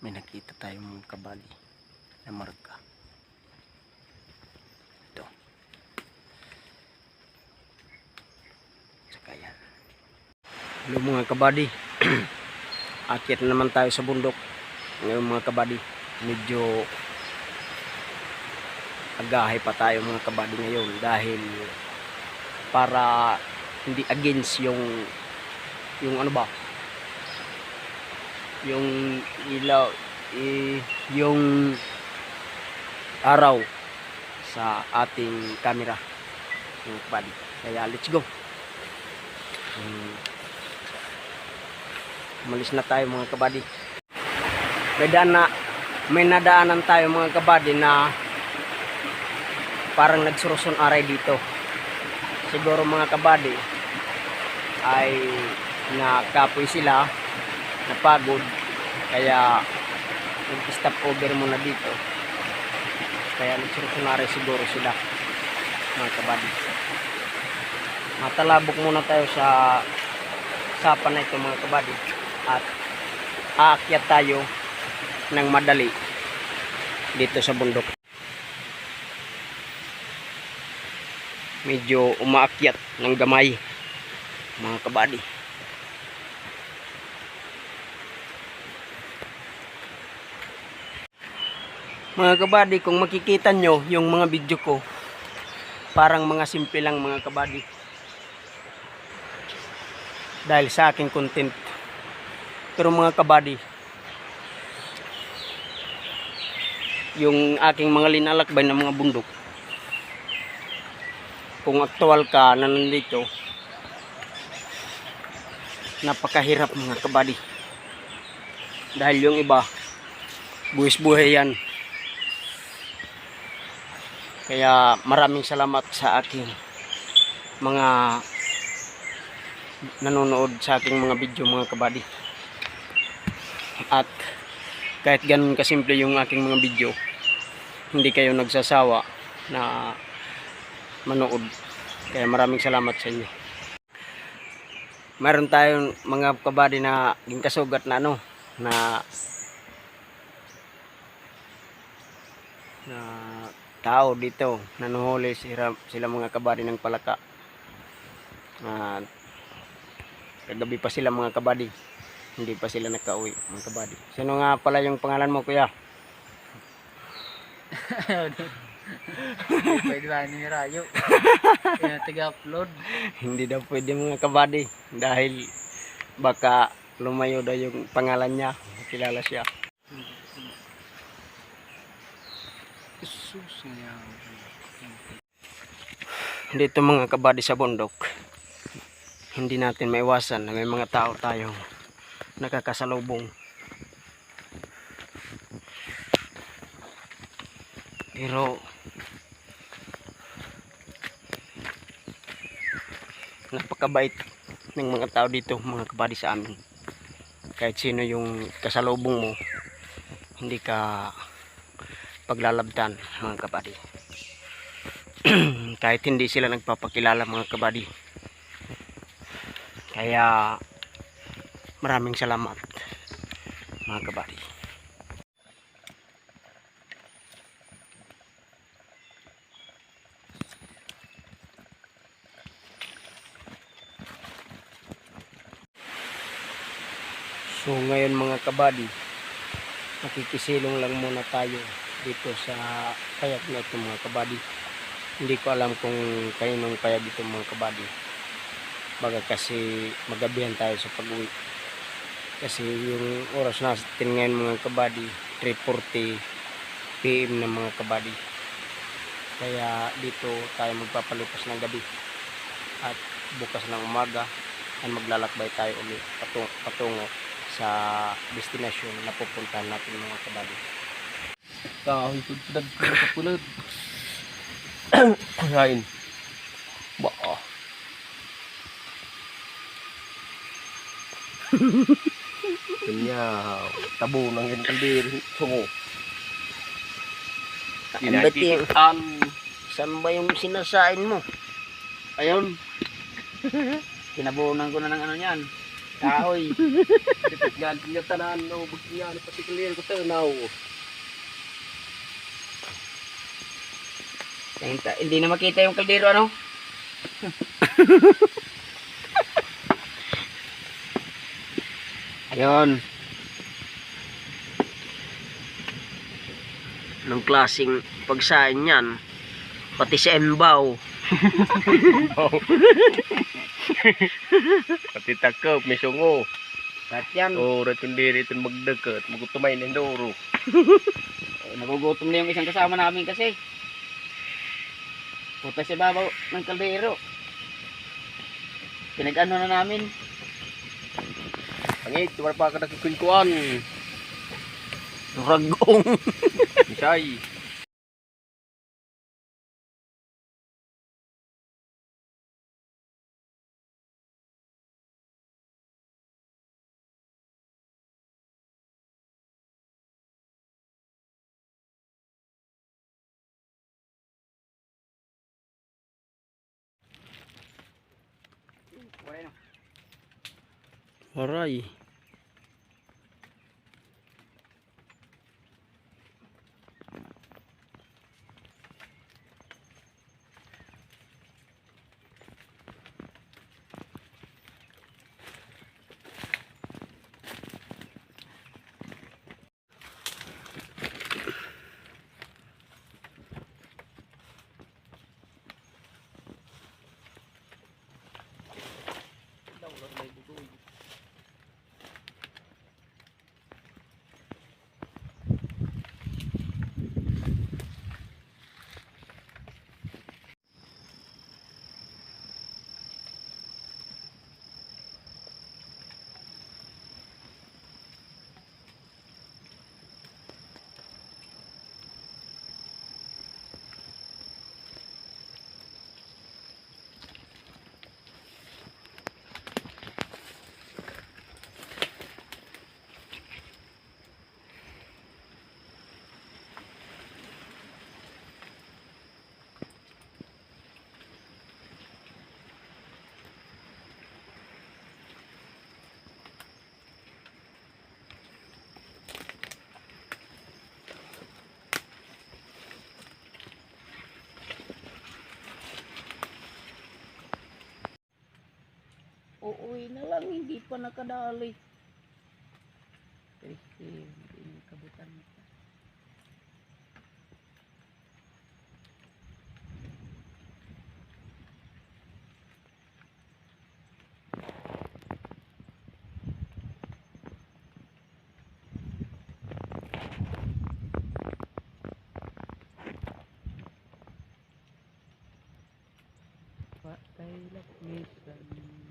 may nakita tayong kabali na marka. Ito. Saka yan. Hello mga kabady. Akit na naman tayo sa bundok. Ngayon mga kabady, medyo agahay pa tayo mga kabady ngayon dahil para hindi against yung yung ano ba yung ilaw i, yung araw sa ating camera. Mga kabady kaya let's go. Hmm. umalis na tayo mga kabady. May daan na may nadaanan tayo mga kabady na parang nagsuruson aray dito. Siguro mga kabady ay nakapoy sila napagod. Kaya nag-stop over muna dito. Kaya nagsuruson aray siguro sila mga kabady. Matalabok muna tayo sa sapa na ito mga kabady. At aakyat tayo ng madali dito sa bundok. Medyo umaakyat ng gamay mga kabady mga kabady kung makikita nyo yung mga video ko parang mga simple lang mga kabady dahil sa aking content. Pero mga kabady yung aking mga linalakbay ng mga bundok kung aktual ka na nandito napakahirap mga kabady dahil yung iba buwis buhay yan kaya maraming salamat sa aking mga nanonood sa aking mga video mga kabady. At kahit ganun kasimple yung aking mga video hindi kayo nagsasawa na manood. Kaya maraming salamat sa inyo. Meron tayong mga kabady na ginkasugat na ano na na tao dito. Nanuhuli sila, sila mga kabady ng palaka. At kagabi pa sila mga kabady. Hindi pa sila nakauwi mga kabady. Sino nga pala yung pangalan mo kuya? Pwede ba ni Rayo? Kaya taga-upload. hindi daw pwede mga kabady. Dahil baka lumayo daw yung pangalan niya. Kilala siya Sus, sayang. dito mga kabady sa bundok. Hindi natin maiwasan na may mga tao tayong nakakasalubong. Pero napakabait ng mga tao dito mga kabady sa amin. Kahit sino yung kasalubong mo hindi ka paglalabdan mga kabady kahit hindi sila nagpapakilala mga kabady kaya maraming salamat mga kabady so ngayon mga kabady nakikisilong lang muna tayo dito sa kayak na ito mga kabady hindi ko alam kung kaninong kaya dito mga kabady baga kasi magabihan tayo sa pag-uwi. Kasi yung oras natin ngayon mga kabady 3.40 PM na mga kabady kaya dito tayo magpapalipas ng gabi. At bukas ng umaga ay maglalakbay tayo ulit patungo, patungo sa destinasyon na pupuntahan natin mga kabady Kahoy ko pudad ko sa pulad. Kain. Ba. Kanya, tabo ng yung kaldero. Tungo. Ang ba't yung, saan ba yung sinasain mo? Ayun. Kinabunan ko na ng ano yan. Kahoy. Dapat nga niya tanan no bugyan pati clear ko tanaw. Hinta- Hindi na makita yung kaldero ano? Ayun. Anong klaseng pagsain yan? Pati sa embaw. Pati takop may sungo. At yan, Oh, ratun diri tun magdeket, magutumay ng doro. nagugutom na yung isang kasama namin kasi. Puta sa babaw ng kaldero. Pinag-ano na namin. Angit, wala pa ka nakikunkuan. Ragong. Misay. Aray. uwi na lang, hindi pa nakadali. Kasi hindi nakabutan pa. Pak Taylor Mason.